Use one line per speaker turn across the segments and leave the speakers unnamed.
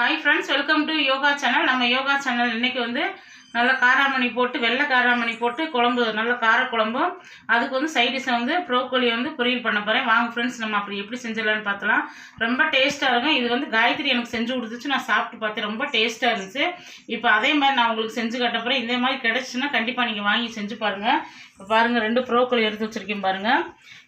Hi friends welcome to yoga channel நம்ம yoga channel இன்னைக்கு வந்து நல்லா காராமணி போட்டு வெள்ளை காராமணி போட்டு குழம்பு நல்ல காரக்குழம்பும் அதுக்கு வந்து சைடிஷை வந்து ப்ரோக்கோலி வந்து பொரியல் பண்ண போகிறேன் வாங்க ஃப்ரெண்ட்ஸ் நம்ம அப்படி எப்படி செஞ்சிடலான்னு பார்த்தலாம் ரொம்ப டேஸ்ட்டாக இருக்கும். இது வந்து காயத்ரி எனக்கு செஞ்சு கொடுத்துச்சு. நான் சாப்பிட்டு பார்த்தேன். ரொம்ப டேஸ்ட்டாக இருந்துச்சு. இப்போ அதே மாதிரி நான் உங்களுக்கு செஞ்சு காட்ட போகிறேன் இதே மாதிரி கிடச்சின்னா கண்டிப்பாக நீங்கள் வாங்கி செஞ்சு பாருங்கள் இப்போ பாருங்கள் ரெண்டு ப்ரோக்கோலி எடுத்து வச்சுருக்கேன் பாருங்கள்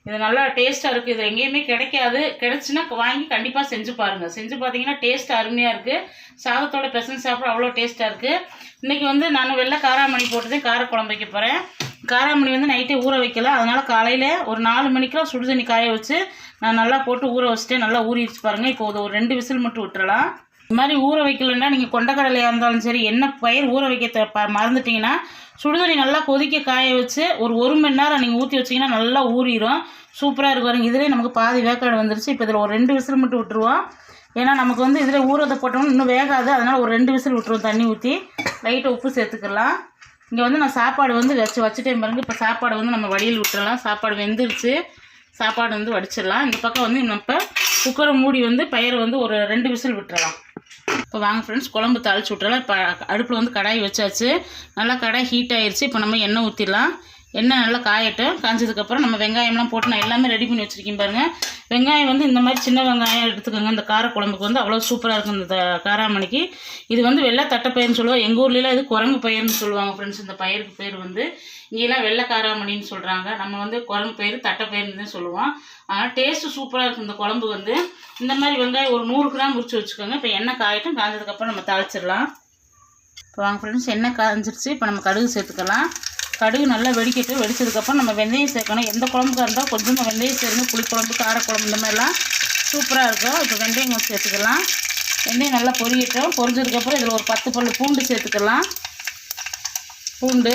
இது நல்லா டேஸ்ட்டாக இருக்குது இது எங்கேயுமே கிடைக்காது. கிடச்சுன்னா வாங்கி கண்டிப்பாக செஞ்சு பாருங்கள் செஞ்சு பார்த்தீங்கன்னா டேஸ்ட் அருமையாக இருக்குது சாதத்தோட பெசன் சாப்பிட அவ்வளோ டேஸ்ட்டாக இருக்குது இன்றைக்கி வந்து நான் வெள்ளை காராமணி போட்டு காரக்குழம்பு வைக்க போகிறேன் காராமணி வந்து நைட்டே ஊற வைக்கல. அதனால் காலையில் ஒரு நாலு மணிக்கெலாம் சுடு தண்ணி காய வச்சு நான் நல்லா போட்டு ஊற வச்சுட்டு நல்லா ஊறிடுச்சு பாருங்கள் இப்போது ஒரு ரெண்டு விசில் மட்டும் விட்டுறலாம். இது மாதிரி ஊற வைக்கலன்னா நீங்கள் கொண்டக்கடலையாக இருந்தாலும் சரி என்ன பயிர் ஊற வைக்க ப- மறந்துட்டீங்கன்னா சுடுதண்ணி நல்லா கொதிக்க காய வச்சு ஒரு ஒரு மணி நேரம் நீங்கள் ஊற்றி வச்சிங்கன்னா நல்லா ஊறிடும் சூப்பராக இருக்கும் இதிலே நமக்கு பாதி வேக்காடு வந்துருச்சு. இப்போ இதில் ஒரு ரெண்டு விசில் மட்டும் விட்டுருவோம். ஏன்னா நமக்கு வந்து இதில் ஊறதை போட்டோம்னா இன்னும் வேகாது. அதனால் ஒரு ரெண்டு விசில் விட்டுருவோம் தண்ணி ஊற்றி லைட்டாக உப்பு சேர்த்துக்கலாம். இங்கே வந்து நான் சாப்பாடு வந்து வச்சு வச்சுட்டேன் பாருங்க. இப்போ சாப்பாடு வந்து நம்ம வடியில் விட்டுறலாம். சாப்பாடு வெந்துருச்சு. சாப்பாடு வந்து வடிச்சிடலாம். இந்த பக்கம் வந்து நம்ம இப்போ குக்கரை மூடி வந்து பயிரை வந்து ஒரு ரெண்டு விசில் விட்டுறலாம். இப்போ வாங்க ஃப்ரெண்ட்ஸ் குழம்பு தாளிச்சு விட்டுறலாம். இப்போ அடுப்பில் வந்து கடாய் வச்சாச்சு. நல்லா கடாய் ஹீட் ஆயிடுச்சு இப்போ நம்ம எண்ணெய் ஊற்றிடலாம் எண்ணெய் நல்லா காயட்டும். காய்ஞ்சதுக்கப்புறம் நம்ம வெங்காயம்லாம் போட்டு நான் எல்லாமே ரெடி பண்ணி வச்சுருக்கேன் பாருங்கள் வெங்காயம் வந்து இந்த மாதிரி சின்ன வெங்காயம் எடுத்துக்கோங்க. இந்த காரக்குழம்புக்கு வந்து அவ்வளோ சூப்பராக இருக்கும் இந்த காராமணிக்கு. இது வந்து வெள்ளை தட்டைப்பயிர்னு சொல்லுவோம் எங்கள் ஊர்லலாம் இது குரங்கு பயிர்னு சொல்லுவாங்க ஃப்ரெண்ட்ஸ் இந்த பயிருக்கு பேர் வந்து இங்கெல்லாம் வெள்ளை காராமணின்னு சொல்கிறாங்க நம்ம வந்து குரங்கு பயிர் தட்டைப்பயிர்னு தான் சொல்லுவோம். ஆனால் டேஸ்ட்டு சூப்பராக இருக்கும் இந்த குழம்பு வந்து. இந்த மாதிரி வெங்காயம் ஒரு நூறு கிராம் உரிச்சு வச்சுக்கோங்க. இப்போ எண்ணெய் காயட்டும். காய்ஞ்சதுக்கப்புறம் நம்ம தாளிச்சிடலாம். இப்போ வாங்க ஃப்ரெண்ட்ஸ் எண்ணெய் காய்ஞ்சிருச்சு இப்போ நம்ம கடுகு சேர்த்துக்கலாம். கடுகு நல்லா வெடிக்கட்டு வெடிச்சதுக்கப்புறம் நம்ம வெந்தயம் சேர்க்கணும். எந்த குழம்புக்காக இருந்தால் கொஞ்சமாக வெந்தயம் சேருங்க புளிக்குழம்பு காரக்குழம்பு இந்த மாதிரிலாம் சூப்பராக இருக்கும். இப்போ வெந்தயம் கொஞ்சம் சேர்த்துக்கலாம். வெந்தயம் நல்லா பொரியட்டும். பொரிஞ்சதுக்கப்புறம் இதில் ஒரு பத்து பல் பூண்டு சேர்த்துக்கலாம். பூண்டு.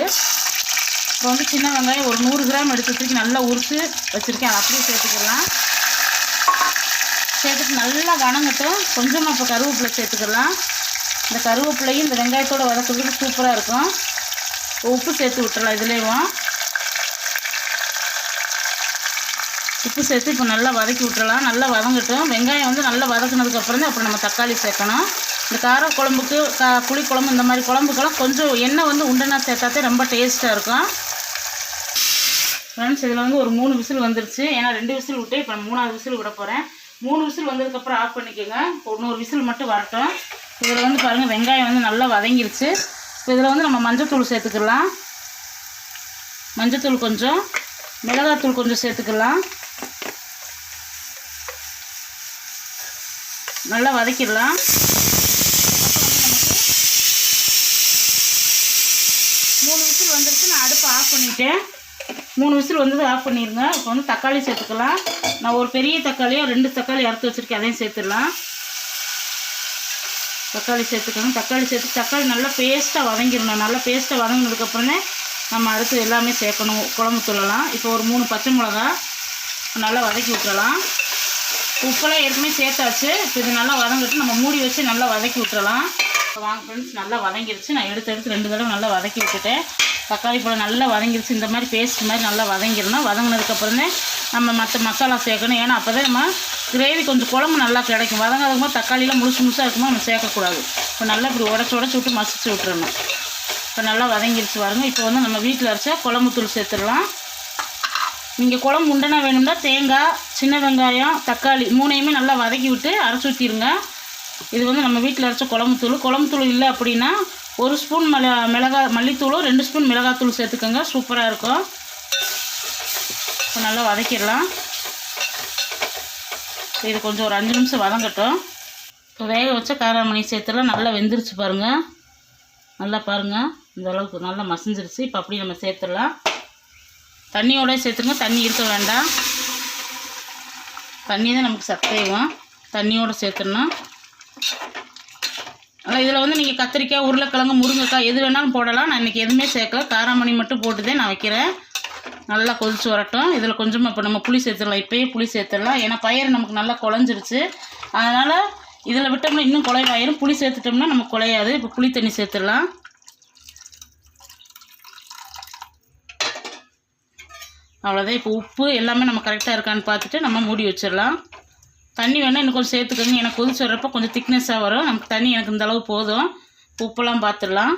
இப்போ வந்து சின்ன வெங்காயம் ஒரு நூறு கிராம் எடுத்து நல்லா உரித்து வச்சுருக்கேன். அதை அப்படியே சேர்த்துக்கலாம். சேர்த்துட்டு நல்லா வணங்கட்டும். கொஞ்சமாக இப்போ கருவேப்பிலை சேர்த்துக்கலாம். இந்த கருவேப்பிலையும் இந்த வெங்காயத்தோடு வதக்கிறதுக்கு சூப்பராக இருக்கும். உப்பு சேர்த்து விட்டுறலாம். இதுலேயும் உப்பு சேர்த்து இப்போ நல்லா வதக்கி விட்டுறலாம். நல்லா வதங்கட்டும். வெங்காயம் வந்து நல்லா வதக்குனதுக்கு அப்புறம் தான் அப்புறம் நம்ம தக்காளி சேர்க்கணும். இந்த கார குழம்புக்கு கா புளி குழம்பு இந்த மாதிரி குழம்புக்கெல்லாம் கொஞ்சம் எண்ணெய் வந்து உண்டனா சேர்த்தாத்தே ரொம்ப டேஸ்ட்டாக இருக்கும். ஃப்ரெண்ட்ஸ் இதில் வந்து ஒரு மூணு விசில் வந்துருச்சு. ஏன்னா ரெண்டு விசில் விட்டு இப்போ மூணாவது விசில் விட போகிறேன் மூணு விசில் வந்ததுக்கப்புறம் ஆஃப் பண்ணிக்கோங்க. இன்னொரு விசில் மட்டும் வரட்டும். இதில் வந்து பாருங்கள் வெங்காயம் வந்து நல்லா வதங்கிருச்சு. இப்போ இதில் வந்து நம்ம மஞ்சத்தூள் சேர்த்துக்கலாம். மஞ்சத்தூள் கொஞ்சம் மிளகாத்தூள் கொஞ்சம் சேர்த்துக்கலாம். நல்லா வதக்கிடலாம். மூணு விசில் வந்துருச்சு நான் அடுப்பை ஆஃப் பண்ணிட்டேன். மூணு விசில் வந்தது ஆஃப் பண்ணிடுங்க இப்போ வந்து தக்காளி சேர்த்துக்கலாம். நான் ஒரு பெரிய தக்காளியோ ரெண்டு தக்காளி அறுத்து வச்சுருக்கேன். அதையும் சேர்த்துடலாம். தக்காளி சேர்த்துக்கணும். தக்காளி சேர்த்து தக்காளி நல்லா பேஸ்ட்டாக வதங்கிடணும். நல்லா பேஸ்ட்டாக வதங்கினதுக்கப்புறமே நம்ம அடுத்து எல்லாமே சேர்க்கணும். குழம்பு தூளலாம் இப்போ ஒரு மூணு பச்சை மிளகா நல்லா வதக்கி விட்டுறலாம். உப்பெல்லாம் ஏற்கனவே சேர்த்தாச்சு. இப்போ இது நல்லா வதங்கிட்டு நம்ம மூடி வச்சு நல்லா வதக்கி விட்டுறலாம். இப்போ வாங்க ஃப்ரெண்ட்ஸ் நல்லா வதங்கிருச்சு. நான் எடுத்து எடுத்து ரெண்டு தடவை நல்லா வதக்கி விட்டுட்டேன். தக்காளி பழம் நல்லா வதங்கிருச்சு. இந்த மாதிரி பேஸ்ட் மாதிரி நல்லா வதங்கிடணும். வதங்கினதுக்கப்புறமே நம்ம மற்ற மசாலா சேர்க்கணும். ஏன்னா அப்போ தான் நம்ம கிரேவி கொஞ்சம் குழம்பு நல்லா கிடைக்கும். வதங்காதக்கு தக்காளியெலாம் முழுசு முழுசாக இருக்குமோ நம்ம சேர்க்கக்கூடாது. இப்போ நல்லா இப்படி உடச்சி உடச்சி விட்டு மசிச்சு விட்டுறணும். இப்போ நல்லா வதங்கிருச்சு பாருங்க. இப்போ வந்து நம்ம வீட்டில் அரைச்சா குழம்பு தூள் சேர்த்துடலாம். நீங்கள் குழம்பு உண்டனா வேணும்னா தேங்காய் சின்ன வெங்காயம் தக்காளி மூணையுமே நல்லா வதக்கி விட்டு அரைச்சி ஊற்றிடுங்க இது வந்து நம்ம வீட்டில் அரைச்ச குழம்பு தூள். குழம்பு தூள் இல்லை அப்படின்னா ஒரு ஸ்பூன் மிள மிளகா மல்லித்தூளும் ரெண்டு ஸ்பூன் மிளகாத்தூள் சேர்த்துக்கோங்க. சூப்பராக இருக்கும். இப்போ நல்லா வதக்கிடலாம். இது கொஞ்சம் ஒரு அஞ்சு நிமிஷம் வதங்கட்டும். இப்போ வேக வச்ச காராமணி சேர்த்துலாம் நல்லா வெந்துருச்சு பாருங்கள் நல்லா பாருங்கள் இந்த அளவுக்கு நல்லா மசிஞ்சிருச்சு. இப்போ அப்படியே நம்ம சேர்த்துடலாம். தண்ணியோட சேர்த்துங்க தண்ணி இருக்க வேண்டாம். தண்ணி தான் நமக்கு சத்தையும் தண்ணியோட சேர்த்துடணும். இதில் வந்து நீங்கள் கத்திரிக்காய் உருளைக்கிழங்கு முருங்கைக்காய் எது வேணாலும் போடலாம். நான் இன்றைக்கி எதுவுமே சேர்க்கல. காராமணி மட்டும் போட்டுதே நான் வைக்கிறேன். நல்லா கொதிச்சு வரட்டும். இதில் கொஞ்சமாக இப்போ நம்ம புளி சேர்த்துடலாம். இப்போயே புளி சேர்த்துடலாம். ஏன்னா பயிர் நமக்கு நல்லா குழஞ்சிருச்சு. அதனால் இதில் விட்டோம்னா இன்னும் குழைவாயிரும் புளி சேர்த்துட்டோம்னா நமக்கு குழையாது இப்போ புளி தண்ணி சேர்த்துடலாம். அவ்வளோதான் இப்போ உப்பு எல்லாமே நம்ம கரெக்டாக இருக்கான்னு பார்த்துட்டு நம்ம மூடி வச்சிடலாம். தண்ணி வேணால் இன்னும் கொஞ்சம் சேர்த்துக்கோங்க. எனக்கு கொதிச்சு வர்றப்போ கொஞ்சம் திக்னஸ்ஸாக வரும். நமக்கு தண்ணி எனக்கு இந்த அளவு போதும். உப்பெல்லாம் பார்த்துடலாம்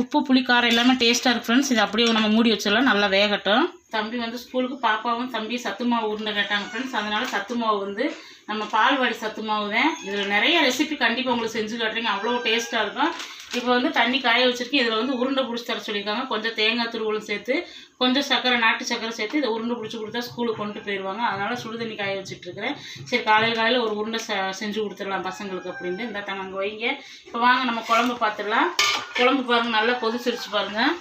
உப்பு புளி காரம் எல்லாமே டேஸ்ட்டாக இருக்குது ஃப்ரெண்ட்ஸ் இது அப்படியே நம்ம மூடி வச்சிடலாம். நல்லா வேகட்டும். தம்பி வந்து ஸ்கூலுக்கு பாப்பாவும் தம்பி சத்து மாவு உருண்டை கேட்டாங்க ஃப்ரெண்ட்ஸ் அதனால் சத்து மாவு வந்து நம்ம பால்வாடி சத்து மாவு தான். இதில் நிறைய ரெசிபி கண்டிப்பாக உங்களுக்கு செஞ்சு காட்டுறீங்க அவ்வளோ டேஸ்ட்டாக இருக்கும். இப்போ வந்து தண்ணி காய வச்சிருக்கேன். இதில் வந்து உருண்டை பிடிச்சி தர சொல்லியிருக்காங்க. கொஞ்சம் தேங்காய் துருவலும் சேர்த்து கொஞ்சம் சக்கரை நாட்டு சக்கரை சேர்த்து இதை உருண்டை பிடிச்சி கொடுத்தா ஸ்கூலுக்கு கொண்டு போயிடுவாங்க. அதனால் சுடு தண்ணி காய வச்சுட்ருக்கிறேன். சரி காலையில் காலையில் ஒரு உருண்டை ச செஞ்சு கொடுத்துடலாம் பசங்களுக்கு அப்படின்ட்டு. இந்த தாங்க அங்கே வைங்க. இப்போ வாங்க நம்ம குழம்பு பார்த்துடலாம். குழம்பு பாருங்கள் நல்லா கொதிச்சிருச்சு பாருங்கள்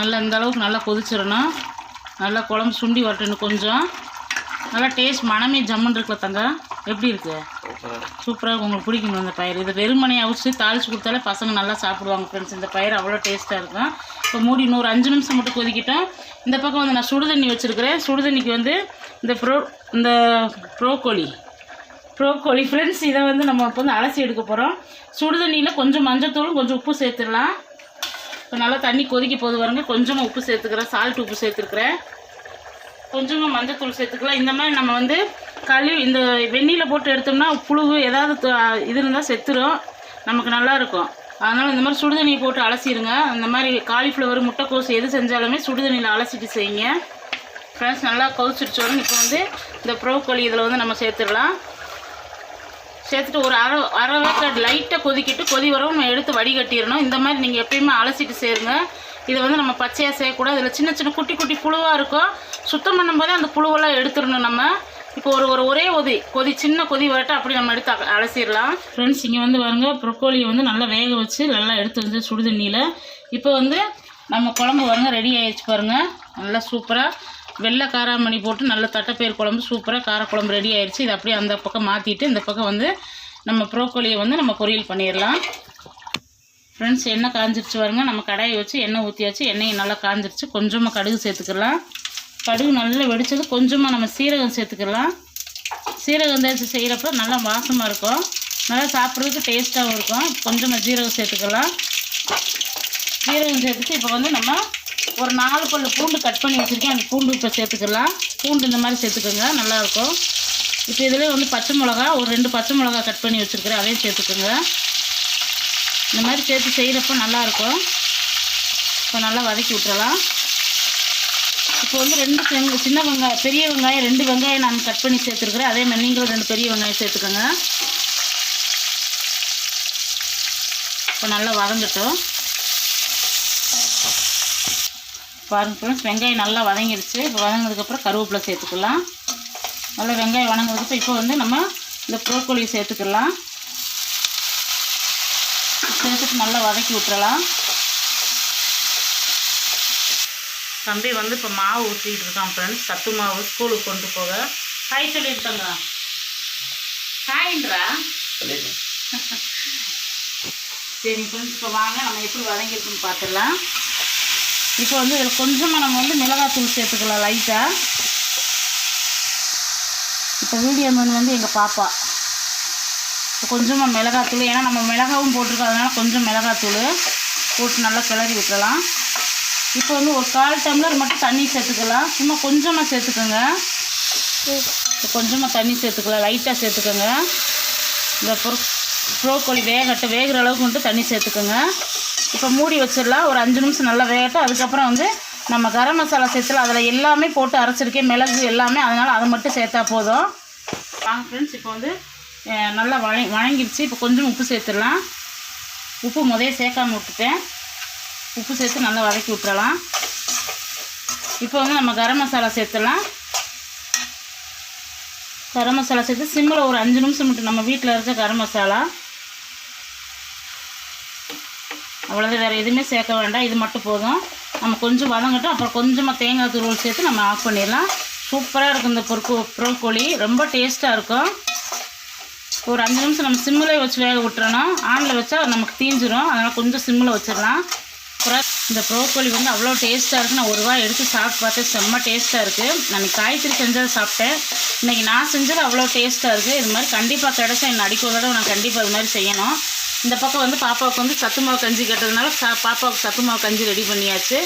நல்லா இந்த அளவுக்கு நல்லா கொதிச்சிடணும். நல்லா குழம்பு சுண்டி வரட்டணும் கொஞ்சம். நல்லா டேஸ்ட் மனமே ஜம்முன்னு இருக்குல்ல தங்க. எப்படி இருக்குது சூப்பராக உங்களுக்கு பிடிக்கும் அந்த பயிர் இதை வெறுமனையை அவிச்சு தாளிச்சு கொடுத்தாலே பசங்க நல்லா சாப்பிடுவாங்க ஃப்ரெண்ட்ஸ் இந்த பயிர் அவ்வளோ டேஸ்ட்டாக இருக்கும். இப்போ மூடி இன்னொரு அஞ்சு நிமிஷம் மட்டும் கொதிக்கிட்டோம். இந்த பக்கம் வந்து நான் சுடுதண்ணி வச்சுருக்கிறேன். சுடுதண்ணிக்கு வந்து இந்த ப்ரோ இந்த ப்ரோக்கோலி. ப்ரோக்கோலி ஃப்ரெண்ட்ஸ் இதை வந்து நம்ம இப்போ வந்து அலசி எடுக்க போகிறோம் சுடுதண்ணியில் கொஞ்சம் மஞ்சத்தூளும் கொஞ்சம் உப்பு சேர்த்துடலாம். இப்போ நல்லா தண்ணி கொதிக்க போது பாருங்க கொஞ்சமாக உப்பு சேர்த்துக்கிறேன். சால்ட் உப்பு சேர்த்துருக்குறேன். கொஞ்சமாக மஞ்சத்தூள் சேர்த்துக்கலாம். இந்த மாதிரி நம்ம வந்து களி இந்த வெந்நீரில் போட்டு எடுத்தோம்னா புழு ஏதாவது இது இருந்தால் செத்துரும். நமக்கு நல்லா இருக்கும். அதனால் இந்த மாதிரி சுடுதண்ணி போட்டு அலசிடுங்க அந்த மாதிரி காலிஃப்ளவர் முட்டைக்கோஸ் எது செஞ்சாலுமே சுடுதண்ணியில் அலசிட்டு செய்யுங்க. ஃப்ரெண்ட்ஸ் நல்லா கொதிச்சிருச்சோன்னு இப்போ வந்து இந்த ப்ரோக்கோலி இதில் வந்து நம்ம சேர்த்துடலாம். சேர்த்துட்டு ஒரு அரை அரை வேக்காடு லைட்டாக கொதிக்கிட்டு கொதி வரவும் நம்ம எடுத்து வடிகட்டிடணும். இந்த மாதிரி நீங்கள் எப்பயுமே அலசிட்டு சேருங்க. இதை வந்து நம்ம பச்சையாக செய்யக்கூடாது. இதில் சின்ன சின்ன குட்டி குட்டி புழுவாக இருக்கும். சுத்தம் பண்ணும்போதே அந்த புழுவெல்லாம் எடுத்துடணும் நம்ம. இப்போ ஒரு ஒரு ஒரே கொதி கொதி சின்ன கொதி வரட்டும் அப்படி நம்ம எடுத்து அலசிடலாம். ஃப்ரெண்ட்ஸ் இங்கே வந்து பாருங்க ப்ரொக்கோலியை வந்து நல்லா வேக வச்சு நல்லா எடுத்து வந்து சுடுதண்ணியில். இப்போ வந்து நம்ம குழம்பு பாருங்க ரெடி ஆகிடுச்சு பாருங்கள் நல்லா சூப்பராக வெள்ளை காராமணி போட்டு நல்ல தட்டைப்பயிர் குழம்பு சூப்பராக காரக்குழம்பு ரெடி ஆயிடுச்சு. இது அப்படியே அந்த பக்கம் மாற்றிட்டு இந்த பக்கம் வந்து நம்ம ப்ரோக்கோலியை வந்து நம்ம பொரியல் பண்ணிடலாம். ஃப்ரெண்ட்ஸ் எண்ணெய் காஞ்சிருச்சு பாருங்க. நம்ம கடாயை வச்சு எண்ணெய் ஊற்றியாச்சு எண்ணெய் நல்லா காஞ்சிருச்சு. கொஞ்சமாக கடுகு சேர்த்துக்கலாம். கடுகு நல்லா வெடிச்சது கொஞ்சமாக நம்ம சீரகம் சேர்த்துக்கலாம். சீரகம் தேய்ச்சி செய்கிறப்ப நல்லா வாசமாக இருக்கும். நல்லா சாப்பிட்றதுக்கு டேஸ்ட்டாகவும் இருக்கும். கொஞ்சமாக ஜீரகம் சேர்த்துக்கலாம். ஜீரகம் சேர்த்துட்டு இப்போ வந்து நம்ம ஒரு நாலு பல்லு பூண்டு கட் பண்ணி வச்சுருக்கேன். அந்த பூண்டு இப்போ சேர்த்துக்கலாம். பூண்டு இந்த மாதிரி சேர்த்துக்கோங்க. நல்லாயிருக்கும் இப்போ இதில் வந்து பச்சை மிளகா ஒரு ரெண்டு பச்சை மிளகா கட் பண்ணி வச்சுருக்கிறேன். அதையும் சேர்த்துக்கோங்க. இந்த மாதிரி சேர்த்து செய்கிறப்ப நல்லாயிருக்கும் இப்போ நல்லா வதக்கி விட்டுறலாம். இப்போ வந்து ரெண்டு செங்க சின்ன வெங்காயம் பெரிய வெங்காயம் ரெண்டு வெங்காயம் நான் கட் பண்ணி சேர்த்துருக்குறேன். அதே மாதிரி நீங்களும் ரெண்டு பெரிய வெங்காயம் சேர்த்துக்கோங்க. இப்போ நல்லா வதங்கட்டும். பாருங்க ஃப்ரெண்ட்ஸ் வெங்காயம் நல்லா வதங்கிடுச்சு இப்போ வதங்கினதுக்கப்புறம் கருவேப்பிலை சேர்த்துக்கலாம். நல்லா வெங்காயம் வதங்கினதுக்கு இப்போ வந்து நம்ம இந்த ப்ரோக்கோலியை சேர்த்துக்கலாம். சேர்த்துட்டு நல்லா வதக்கி விட்டுறலாம். தம்பி வந்து இப்போ மாவு ஊற்றிட்டு இருக்கான் ஃப்ரெண்ட்ஸ் சத்து மாவு ஸ்கூலுக்கு கொண்டு போக. ஹாய் சொல்லியிருக்காங்க. ஹாய்ன்றா சரி ஃப்ரெண்ட்ஸ் இப்போ வாங்க. நம்ம எப்படி வதங்கியிருக்குன்னு பார்த்துடலாம். இப்போ வந்து இதில் கொஞ்சமாக நம்ம வந்து மிளகாத்தூள் சேர்த்துக்கலாம் லைட்டாக இப்போ வீடியோ மேன் வந்து எங்கள் பாப்பா. இப்போ கொஞ்சமாக மிளகாத்தூள். ஏன்னா நம்ம மிளகாவும் போட்டிருக்கோம். அதனால கொஞ்சம் மிளகாத்தூள். போட்டு நல்லா கிளறி விட்டுறலாம் இப்போ வந்து ஒரு கால் டம்ளர் மட்டும் தண்ணி சேர்த்துக்கலாம். சும்மா கொஞ்சமாக சேர்த்துக்கோங்க. இப்போ கொஞ்சமாக தண்ணி சேர்த்துக்கலாம். லைட்டாக சேர்த்துக்கோங்க. இந்த ப்ரோ ப்ரோக்கோலி வேகட்டும். வேகிற அளவுக்கு மட்டும் தண்ணி சேர்த்துக்கோங்க. இப்போ மூடி வச்சிடலாம். ஒரு அஞ்சு நிமிஷம் நல்லா வேகட்டும். அதுக்கப்புறம் வந்து நம்ம கரம் மசாலா சேர்த்துல அதில் எல்லாமே போட்டு அரைச்சிருக்கேன். மிளகு எல்லாமே. அதனால் அதை மட்டும் சேர்த்தா போதும். வாங்க ஃப்ரெண்ட்ஸ் இப்போ வந்து நல்லா வழ வழங்கிடுச்சு இப்போ கொஞ்சம் உப்பு சேர்த்துடலாம். உப்பு முதைய சேர்க்காம விட்டுட்டேன். உப்பு சேர்த்து நல்லா வதக்கி விட்டுறலாம். இப்போ வந்து நம்ம கரம் மசாலா சேர்த்துடலாம். கரம் மசாலா சேர்த்து சிம்மில் ஒரு அஞ்சு நிமிஷம் மட்டும் நம்ம வீட்டில் இருக்க கரம் மசாலா. அவ்வளோதான் வேறு எதுவுமே சேர்க்க வேண்டாம். இது மட்டும் போதும். நம்ம கொஞ்சம் வதங்கட்டும் அப்புறம் கொஞ்சமாக தேங்காய் துருவல் சேர்த்து நம்ம ஆஃப் பண்ணிடலாம். சூப்பராக இருக்கும் இந்த பொறுக்கு ப்ரோக்கோலி. ரொம்ப டேஸ்ட்டாக இருக்கும். ஒரு அஞ்சு நிமிஷம் நம்ம சிம்மில் வச்சு வேக விட்டுறணும். ஆனில் வச்சா நமக்கு தீஞ்சிரும். அதனால் கொஞ்சம் சிம்மில் வச்சிடலாம். சூப்பராக இந்த ப்ரோக்கோலி வந்து அவ்வளோ டேஸ்ட்டாக இருக்குது நான் ஒரு வாரம் எடுத்து சாப்பிட்டு பார்த்தேன். செம்ம டேஸ்ட்டாக இருக்குது நான் காய்கறி செஞ்சதை சாப்பிட்டேன். இன்றைக்கி நான் செஞ்சது அவ்வளோ டேஸ்ட்டாக இருக்குது இது மாதிரி கண்டிப்பாக கிடைச்சா என்ன அடிக்க தடவை நான் கண்டிப்பாக இது மாதிரி செய்யணும். இந்த பக்கம் வந்து பாப்பாவுக்கு வந்து சத்து மாவு கஞ்சி கேட்டதுனால சா பாப்பாவுக்கு சத்து மாவு கஞ்சி ரெடி பண்ணியாச்சு.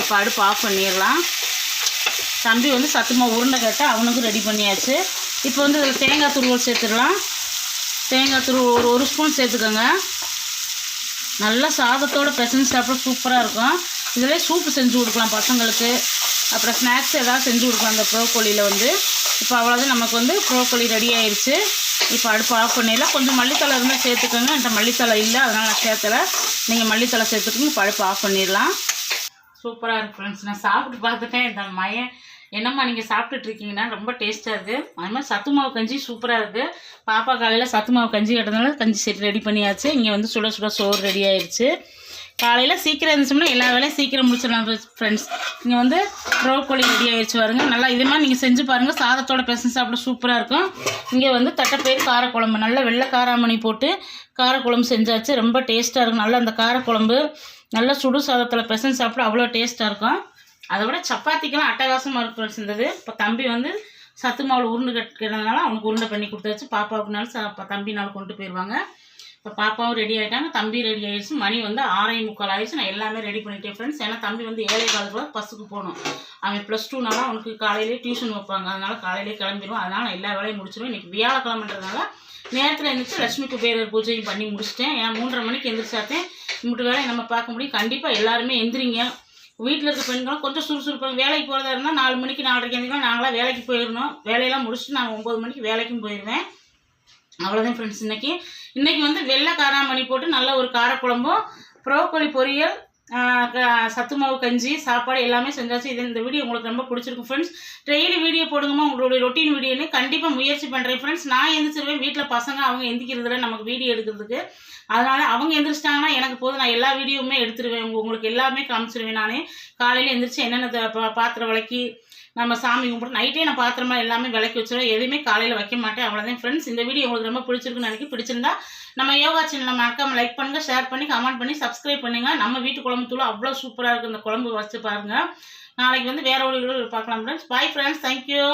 இப்போ அடுப்பு ஆஃப் பண்ணிடலாம். தம்பி வந்து சத்துமாவு உருண்டை கேட்டால் அவனுக்கும் ரெடி பண்ணியாச்சு. இப்போ வந்து தேங்காய் துருவல் சேர்த்துடலாம். தேங்காய் துருவல் ஒரு ஒரு ஸ்பூன் சேர்த்துக்கோங்க. நல்லா சாதத்தோட பிசைஞ்சு சாப்பிட சூப்பராக இருக்கும். இதிலே சூப்பு செஞ்சு கொடுக்கலாம் பசங்களுக்கு. அப்புறம் ஸ்நாக்ஸ் ஏதாவது செஞ்சு கொடுக்கலாம் அந்த ப்ரோக்கோலியில் வந்து. இப்போ அவ்வளோதான் நமக்கு வந்து ப்ரோக்கோலி ரெடி ஆயிடுச்சு இப்போ அடுப்பு ஆஃப் பண்ணிடலாம். கொஞ்சம் மல்லித்தலை இருந்தால் சேர்த்துக்கோங்க. என்கிட்ட மல்லித்தலை இல்லை. அதனால் நான் சேர்த்தலை நீங்கள் மல்லித்தலை சேர்த்துக்கோங்க. இப்போ அடுப்பு ஆஃப் பண்ணிடலாம். சூப்பராக இருக்கு ஃப்ரெண்ட்ஸ் நான் சாப்பிட்டு பார்த்துட்டேன். இந்த மயன் என்னம்மா நீங்கள் சாப்பிட்டுட்டு இருக்கீங்கன்னா ரொம்ப டேஸ்ட்டாக இருக்குது அது மாதிரி சத்து மாவு கஞ்சி சூப்பராக இருக்குது பாப்பா காலையில் சத்து மாவு கஞ்சி கட்டதுனால கஞ்சி செட் ரெடி பண்ணியாச்சு. இங்கே வந்து சுட சுட சோறு ரெடி ஆயிடுச்சு காலையில் சீக்கிரம் இருந்துச்சோம்னா எல்லா வேலையும் சீக்கிரம் முடிச்சிடலாம் ஃப்ரெண்ட்ஸ் இங்கே வந்து ப்ரோக்கோலி ரெடி ஆயிடுச்சு பாருங்க. நல்லா இதே மாதிரி நீங்கள் செஞ்சு பாருங்கள் சாதத்தோட பெசன் சாப்பிட சூப்பராக இருக்கும். இங்கே வந்து தட்டைப்பயிர் காரக்குழம்பு. நல்லா வெள்ளை காராமணி போட்டு காரக்குழம்பு செஞ்சாச்சு. ரொம்ப டேஸ்ட்டாக இருக்கும் நல்லா அந்த காரக்குழம்பு நல்லா சுடு சாதத்தில் பெசன் சாப்பிட அவ்வளோ டேஸ்ட்டாக இருக்கும். அதை விட சப்பாத்திக்கெல்லாம் அட்டகாசமாக இருக்கும் சேர்ந்தது இருந்தது இப்போ தம்பி வந்து சத்து மாவில் உருண்டு கட்டுறதுனால அவனுக்கு உருண்டை பண்ணி கொடுத்தாச்சு பாப்பாவுக்குனாலும் ச இப்போ தம்பினாலும் கொண்டு போயிடுவாங்க இப்போ பாப்பாவும் ரெடி ஆகிட்டாங்க தம்பி ரெடி ஆகிடுச்சு மணி வந்து ஆறே முக்கால் ஆயிடுச்சு நான் எல்லாமே ரெடி பண்ணிட்டேன் ஃப்ரெண்ட்ஸ் ஏன்னா தம்பி வந்து ஏழை காலத்தில் பஸ்ஸுக்கு போகணும். அவன் ப்ளஸ் டூனால அவனுக்கு காலையிலே டியூஷன் வைப்பாங்க. அதனால காலையிலே கிளம்பிடுவோம் அதனால் நான் எல்லா வேலையும் முடிச்சிடுவேன் இன்றைக்கி வியாழக்கிழமைன்றதுனால நேரத்தில் எழுந்திரிச்சு லட்சுமி குபேரர் பூஜையும் பண்ணி முடிச்சிட்டேன். ஏன்னா மூன்றரை மணிக்கு எந்திரிச்சாத்தேன் இம்பிட்டு வேலையை நம்ம பார்க்க முடியும். கண்டிப்பாக எல்லாருமே எந்திரிங்க. வீட்டில் இருக்க பெண்களும் கொஞ்சம் சுறுசுறுப்பாக வேலைக்கு போகிறதா இருந்தால் நாலு மணிக்கு நாலரைக்கு எழுந்திரிக்கலாம் நாங்களாம் வேலைக்கு போயிடணும் வேலையெல்லாம் முடிச்சுட்டு நான் ஒம்பது மணிக்கு வேலைக்கும் போயிடுவேன் அவ்வளோதான் ஃப்ரெண்ட்ஸ் இன்றைக்கி இன்றைக்கி வந்து வெள்ளை காராமணி போட்டு நல்ல ஒரு காரக்குழம்பும் ப்ரோக்கோலி பொரியல் சத்து மாவு கஞ்சி சாப்பாடு எல்லாமே செஞ்சாச்சு. இது இந்த வீடியோ உங்களுக்கு ரொம்ப பிடிச்சிருக்கும் ஃப்ரெண்ட்ஸ் டெய்லி வீடியோ போடுங்கம்மா. உங்களுடைய ரொட்டீன் வீடியோன்னு கண்டிப்பாக முயற்சி பண்ணுறேன் ஃப்ரெண்ட்ஸ் நான் எந்திரிச்சிருவேன். வீட்டில் பசங்க அவங்க எந்திக்கிறதுல நமக்கு வீடியோ எடுக்கிறதுக்கு. அதனால் அவங்க எந்திரிச்சிட்டாங்கன்னா எனக்கு போதும். நான் எல்லா வீடியோவுமே எடுத்துருவேன். உங்களுக்கு எல்லாமே காமிச்சிருவேன் நான். காலையில் எந்திரிச்சு என்னென்ன த- பா- பாத்திரம் விளக்கி நம்ம சாமி கும்பிட்டு நைட்டே நான் பாத்திரமா எல்லாமே விளக்கி வச்சிருவேன். எதுவுமே காலையில் வைக்க மாட்டேன். அவ்வளோதான் ஃப்ரெண்ட்ஸ் இந்த வீடியோ உங்களுக்கு ரொம்ப பிடிச்சிருக்குன்னு நினைக்கி பிடிச்சிருந்தா நம்ம யோகா சேனலை மறக்காம லைக் பண்ணுங்க ஷேர் பண்ணி கமெண்ட் பண்ணி சப்ஸ்கிரைப் பண்ணுங்க. நம்ம வீட்டு குழம்பு தூள் அவ்வளோ சூப்பராக இருக்கு. இந்த குழம்பு வச்சு பாருங்க. நாளைக்கு வந்து வேற ஒரு வீடியோ பார்க்கலாம் ஃப்ரெண்ட்ஸ் பாய் ஃப்ரெண்ட்ஸ் தேங்க்யூ